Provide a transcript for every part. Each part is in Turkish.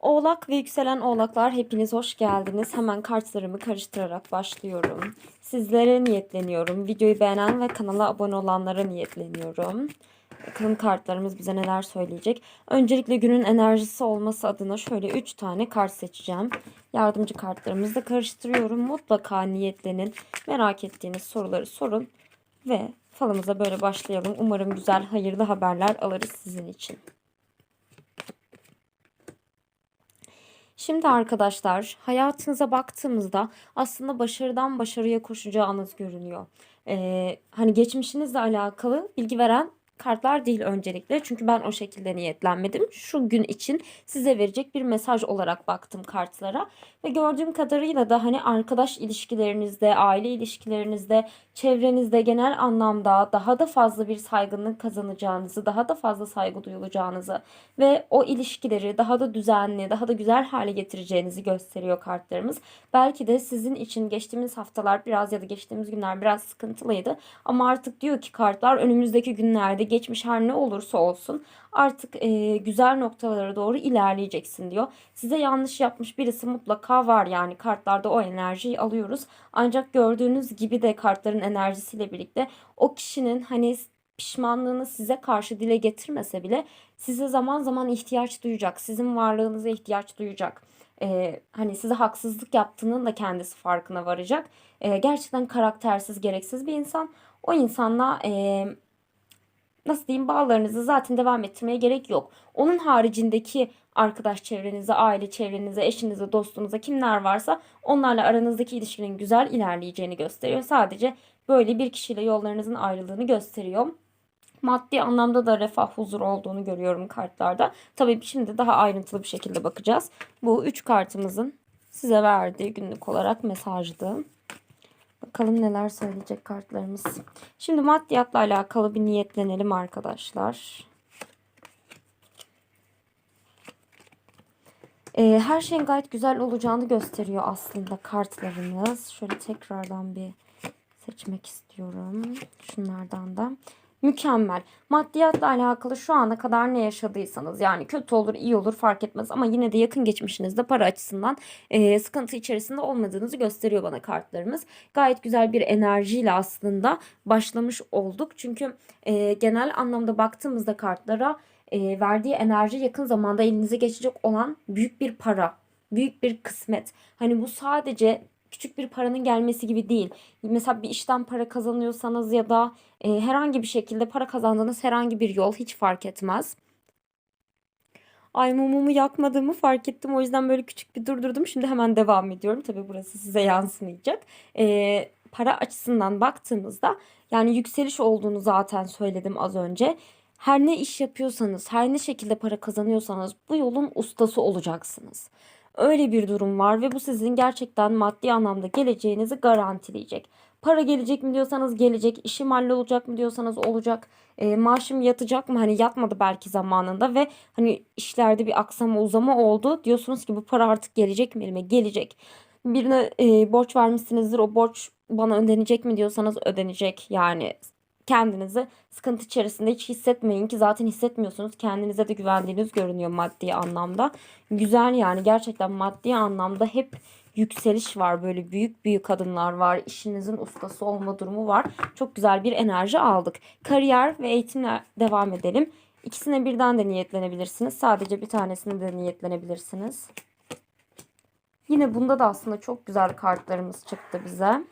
Oğlak ve yükselen oğlaklar hepiniz hoş geldiniz. Hemen kartlarımı karıştırarak başlıyorum. Sizlere niyetleniyorum. Videoyu beğenen ve kanala abone olanlara niyetleniyorum. Bakalım kartlarımız bize neler söyleyecek. Öncelikle günün enerjisi olması adına şöyle 3 tane kart seçeceğim. Yardımcı kartlarımızı da karıştırıyorum. Mutlaka niyetlenin. Merak ettiğiniz soruları sorun. Ve falımıza böyle başlayalım. Umarım güzel, hayırlı haberler alırız sizin için. Şimdi arkadaşlar hayatınıza baktığımızda aslında başarıdan başarıya koşacağınız görünüyor. Ee, hani geçmişinizle alakalı bilgi veren kartlar değil öncelikle. Çünkü ben o şekilde niyetlenmedim. Şu gün için size verecek bir mesaj olarak baktım kartlara. Ve gördüğüm kadarıyla da hani arkadaş ilişkilerinizde, aile ilişkilerinizde, çevrenizde genel anlamda daha da fazla bir saygınlık kazanacağınızı, daha da fazla saygı duyulacağınızı ve o ilişkileri daha da düzenli, daha da güzel hale getireceğinizi gösteriyor kartlarımız. Belki de sizin için geçtiğimiz haftalar biraz ya da geçtiğimiz günler biraz sıkıntılıydı. Ama artık diyor ki kartlar önümüzdeki günlerde geçmiş her ne olursa olsun artık e, güzel noktalara doğru ilerleyeceksin diyor. Size yanlış yapmış birisi mutlaka var yani kartlarda o enerjiyi alıyoruz. Ancak gördüğünüz gibi de kartların enerjisiyle birlikte o kişinin hani pişmanlığını size karşı dile getirmese bile size zaman zaman ihtiyaç duyacak. Sizin varlığınıza ihtiyaç duyacak. Ee, hani size haksızlık yaptığının da kendisi farkına varacak. Ee, gerçekten karaktersiz, gereksiz bir insan. O insanla e, nasıl diyeyim bağlarınızı zaten devam ettirmeye gerek yok. Onun haricindeki arkadaş çevrenize, aile çevrenize, eşinize, dostunuza kimler varsa onlarla aranızdaki ilişkinin güzel ilerleyeceğini gösteriyor. Sadece böyle bir kişiyle yollarınızın ayrıldığını gösteriyor. Maddi anlamda da refah, huzur olduğunu görüyorum kartlarda. Tabii şimdi daha ayrıntılı bir şekilde bakacağız. Bu üç kartımızın size verdiği günlük olarak mesajdı. Bakalım neler söyleyecek kartlarımız. Şimdi maddiyatla alakalı bir niyetlenelim arkadaşlar. Ee, her şeyin gayet güzel olacağını gösteriyor aslında kartlarınız. Şöyle tekrardan bir seçmek istiyorum. Şunlardan da. Mükemmel. Maddiyatla alakalı şu ana kadar ne yaşadıysanız yani kötü olur iyi olur fark etmez ama yine de yakın geçmişinizde para açısından e, sıkıntı içerisinde olmadığınızı gösteriyor bana kartlarımız. Gayet güzel bir enerjiyle aslında başlamış olduk. Çünkü e, genel anlamda baktığımızda kartlara e, verdiği enerji yakın zamanda elinize geçecek olan büyük bir para, büyük bir kısmet. Hani bu sadece küçük bir paranın gelmesi gibi değil. Mesela bir işten para kazanıyorsanız ya da e, herhangi bir şekilde para kazandığınız herhangi bir yol hiç fark etmez. Ay mumumu yakmadığımı fark ettim. O yüzden böyle küçük bir durdurdum. Şimdi hemen devam ediyorum. Tabii burası size yansımayacak. E, para açısından baktığımızda yani yükseliş olduğunu zaten söyledim az önce. Her ne iş yapıyorsanız, her ne şekilde para kazanıyorsanız bu yolun ustası olacaksınız. Öyle bir durum var ve bu sizin gerçekten maddi anlamda geleceğinizi garantileyecek. Para gelecek mi diyorsanız gelecek, işim olacak mı diyorsanız olacak, e, maaşım yatacak mı? Hani yatmadı belki zamanında ve hani işlerde bir aksama uzama oldu. Diyorsunuz ki bu para artık gelecek mi elime? Gelecek. Birine e, borç vermişsinizdir o borç bana ödenecek mi diyorsanız ödenecek. Yani kendinizi sıkıntı içerisinde hiç hissetmeyin ki zaten hissetmiyorsunuz. Kendinize de güvendiğiniz görünüyor maddi anlamda. Güzel yani gerçekten maddi anlamda hep yükseliş var. Böyle büyük büyük adımlar var. İşinizin ustası olma durumu var. Çok güzel bir enerji aldık. Kariyer ve eğitimle devam edelim. İkisine birden de niyetlenebilirsiniz. Sadece bir tanesine de niyetlenebilirsiniz. Yine bunda da aslında çok güzel kartlarımız çıktı bize.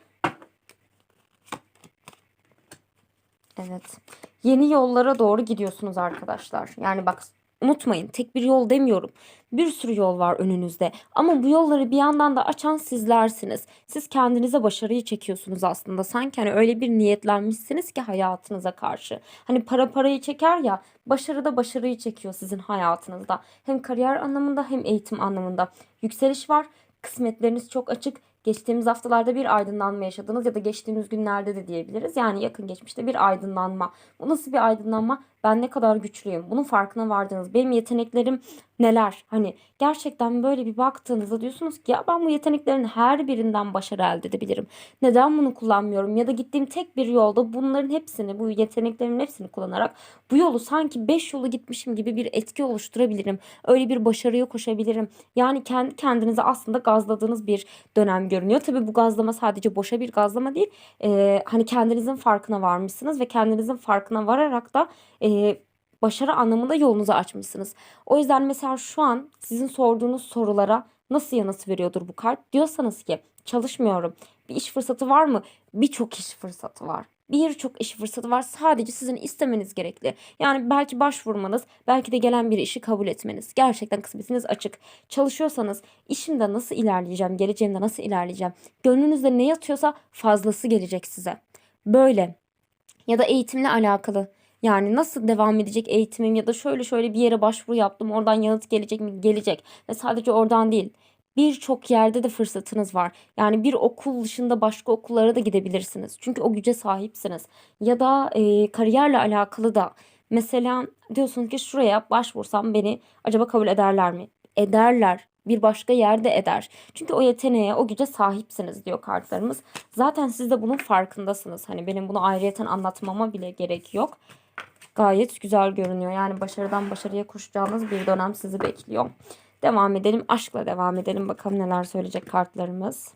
Evet. Yeni yollara doğru gidiyorsunuz arkadaşlar. Yani bak unutmayın tek bir yol demiyorum. Bir sürü yol var önünüzde. Ama bu yolları bir yandan da açan sizlersiniz. Siz kendinize başarıyı çekiyorsunuz aslında. Sanki hani öyle bir niyetlenmişsiniz ki hayatınıza karşı. Hani para parayı çeker ya başarı da başarıyı çekiyor sizin hayatınızda. Hem kariyer anlamında hem eğitim anlamında. Yükseliş var. Kısmetleriniz çok açık geçtiğimiz haftalarda bir aydınlanma yaşadınız ya da geçtiğimiz günlerde de diyebiliriz. Yani yakın geçmişte bir aydınlanma. Bu nasıl bir aydınlanma? Ben ne kadar güçlüyüm. Bunun farkına vardınız. Benim yeteneklerim neler? Hani gerçekten böyle bir baktığınızda diyorsunuz ki ya ben bu yeteneklerin her birinden başarı elde edebilirim. Neden bunu kullanmıyorum? Ya da gittiğim tek bir yolda bunların hepsini, bu yeteneklerimin hepsini kullanarak bu yolu sanki 5 yolu gitmişim gibi bir etki oluşturabilirim. Öyle bir başarıya koşabilirim. Yani kendi kendinize aslında gazladığınız bir dönem görünüyor. Tabii bu gazlama sadece boşa bir gazlama değil. Ee, hani kendinizin farkına varmışsınız ve kendinizin farkına vararak da e, başarı anlamında yolunuzu açmışsınız. O yüzden mesela şu an sizin sorduğunuz sorulara nasıl yanıt veriyordur bu kart? Diyorsanız ki çalışmıyorum. Bir iş fırsatı var mı? Birçok iş fırsatı var. Birçok iş fırsatı var. Sadece sizin istemeniz gerekli. Yani belki başvurmanız, belki de gelen bir işi kabul etmeniz. Gerçekten kısmetiniz açık. Çalışıyorsanız işimde nasıl ilerleyeceğim, geleceğimde nasıl ilerleyeceğim? Gönlünüzde ne yatıyorsa fazlası gelecek size. Böyle. Ya da eğitimle alakalı. Yani nasıl devam edecek eğitimim ya da şöyle şöyle bir yere başvuru yaptım. Oradan yanıt gelecek mi? Gelecek. Ve sadece oradan değil. Birçok yerde de fırsatınız var. Yani bir okul dışında başka okullara da gidebilirsiniz. Çünkü o güce sahipsiniz. Ya da e, kariyerle alakalı da mesela diyorsunuz ki şuraya başvursam beni acaba kabul ederler mi? Ederler. Bir başka yerde eder. Çünkü o yeteneğe, o güce sahipsiniz diyor kartlarımız. Zaten siz de bunun farkındasınız. Hani benim bunu ayrıyeten anlatmama bile gerek yok gayet güzel görünüyor. Yani başarıdan başarıya koşacağınız bir dönem sizi bekliyor. Devam edelim. Aşkla devam edelim. Bakalım neler söyleyecek kartlarımız.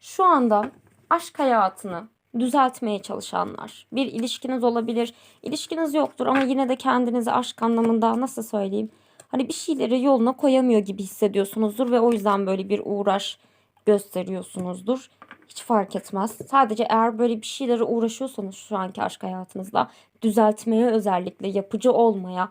Şu anda aşk hayatını düzeltmeye çalışanlar. Bir ilişkiniz olabilir. İlişkiniz yoktur ama yine de kendinizi aşk anlamında nasıl söyleyeyim? Hani bir şeyleri yoluna koyamıyor gibi hissediyorsunuzdur ve o yüzden böyle bir uğraş gösteriyorsunuzdur. Hiç fark etmez. Sadece eğer böyle bir şeylere uğraşıyorsanız şu anki aşk hayatınızda düzeltmeye özellikle yapıcı olmaya,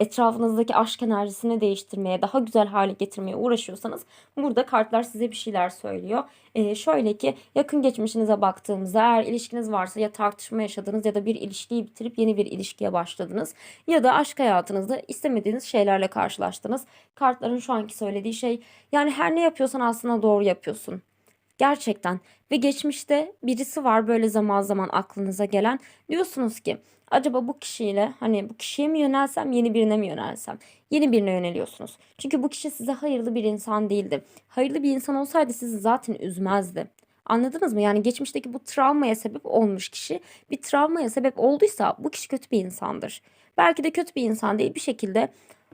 etrafınızdaki aşk enerjisini değiştirmeye, daha güzel hale getirmeye uğraşıyorsanız burada kartlar size bir şeyler söylüyor. Ee, şöyle ki yakın geçmişinize baktığımızda eğer ilişkiniz varsa ya tartışma yaşadınız ya da bir ilişkiyi bitirip yeni bir ilişkiye başladınız ya da aşk hayatınızda istemediğiniz şeylerle karşılaştınız. Kartların şu anki söylediği şey yani her ne yapıyorsan aslında doğru yapıyorsun. Gerçekten. Ve geçmişte birisi var böyle zaman zaman aklınıza gelen. Diyorsunuz ki acaba bu kişiyle hani bu kişiye mi yönelsem yeni birine mi yönelsem? Yeni birine yöneliyorsunuz. Çünkü bu kişi size hayırlı bir insan değildi. Hayırlı bir insan olsaydı sizi zaten üzmezdi. Anladınız mı? Yani geçmişteki bu travmaya sebep olmuş kişi bir travmaya sebep olduysa bu kişi kötü bir insandır. Belki de kötü bir insan değil bir şekilde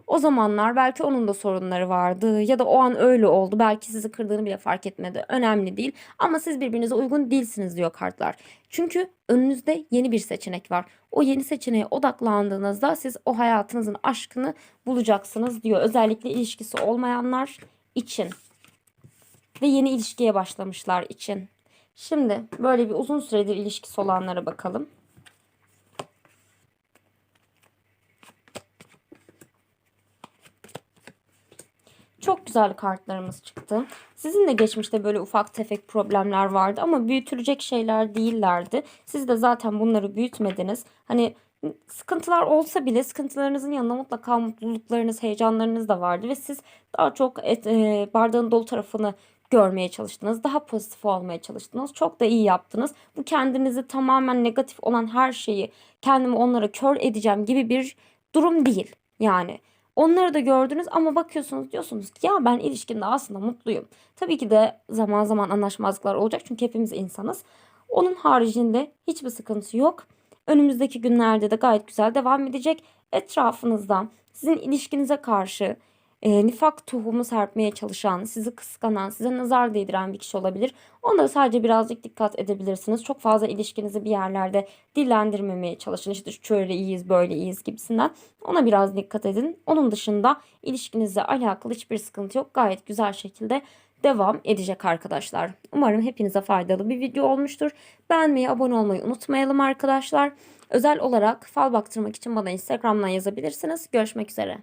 o zamanlar belki onun da sorunları vardı ya da o an öyle oldu. Belki sizi kırdığını bile fark etmedi. Önemli değil ama siz birbirinize uygun değilsiniz diyor kartlar. Çünkü önünüzde yeni bir seçenek var. O yeni seçeneğe odaklandığınızda siz o hayatınızın aşkını bulacaksınız diyor. Özellikle ilişkisi olmayanlar için ve yeni ilişkiye başlamışlar için. Şimdi böyle bir uzun süredir ilişkisi olanlara bakalım. Çok güzel kartlarımız çıktı. Sizin de geçmişte böyle ufak tefek problemler vardı ama büyütülecek şeyler değillerdi. Siz de zaten bunları büyütmediniz. Hani sıkıntılar olsa bile sıkıntılarınızın yanında mutlaka mutluluklarınız, heyecanlarınız da vardı ve siz daha çok et, e, bardağın dolu tarafını görmeye çalıştınız. Daha pozitif olmaya çalıştınız. Çok da iyi yaptınız. Bu kendinizi tamamen negatif olan her şeyi kendimi onlara kör edeceğim gibi bir durum değil. Yani Onları da gördünüz ama bakıyorsunuz diyorsunuz ki ya ben ilişkimde aslında mutluyum. Tabii ki de zaman zaman anlaşmazlıklar olacak çünkü hepimiz insanız. Onun haricinde hiçbir sıkıntı yok. Önümüzdeki günlerde de gayet güzel devam edecek. Etrafınızda sizin ilişkinize karşı e, nifak tohumu serpmeye çalışan, sizi kıskanan, size nazar değdiren bir kişi olabilir. Onda sadece birazcık dikkat edebilirsiniz. Çok fazla ilişkinizi bir yerlerde dillendirmemeye çalışın. İşte şöyle iyiyiz, böyle iyiyiz gibisinden. Ona biraz dikkat edin. Onun dışında ilişkinizle alakalı hiçbir sıkıntı yok. Gayet güzel şekilde devam edecek arkadaşlar. Umarım hepinize faydalı bir video olmuştur. Beğenmeyi, abone olmayı unutmayalım arkadaşlar. Özel olarak fal baktırmak için bana Instagram'dan yazabilirsiniz. Görüşmek üzere.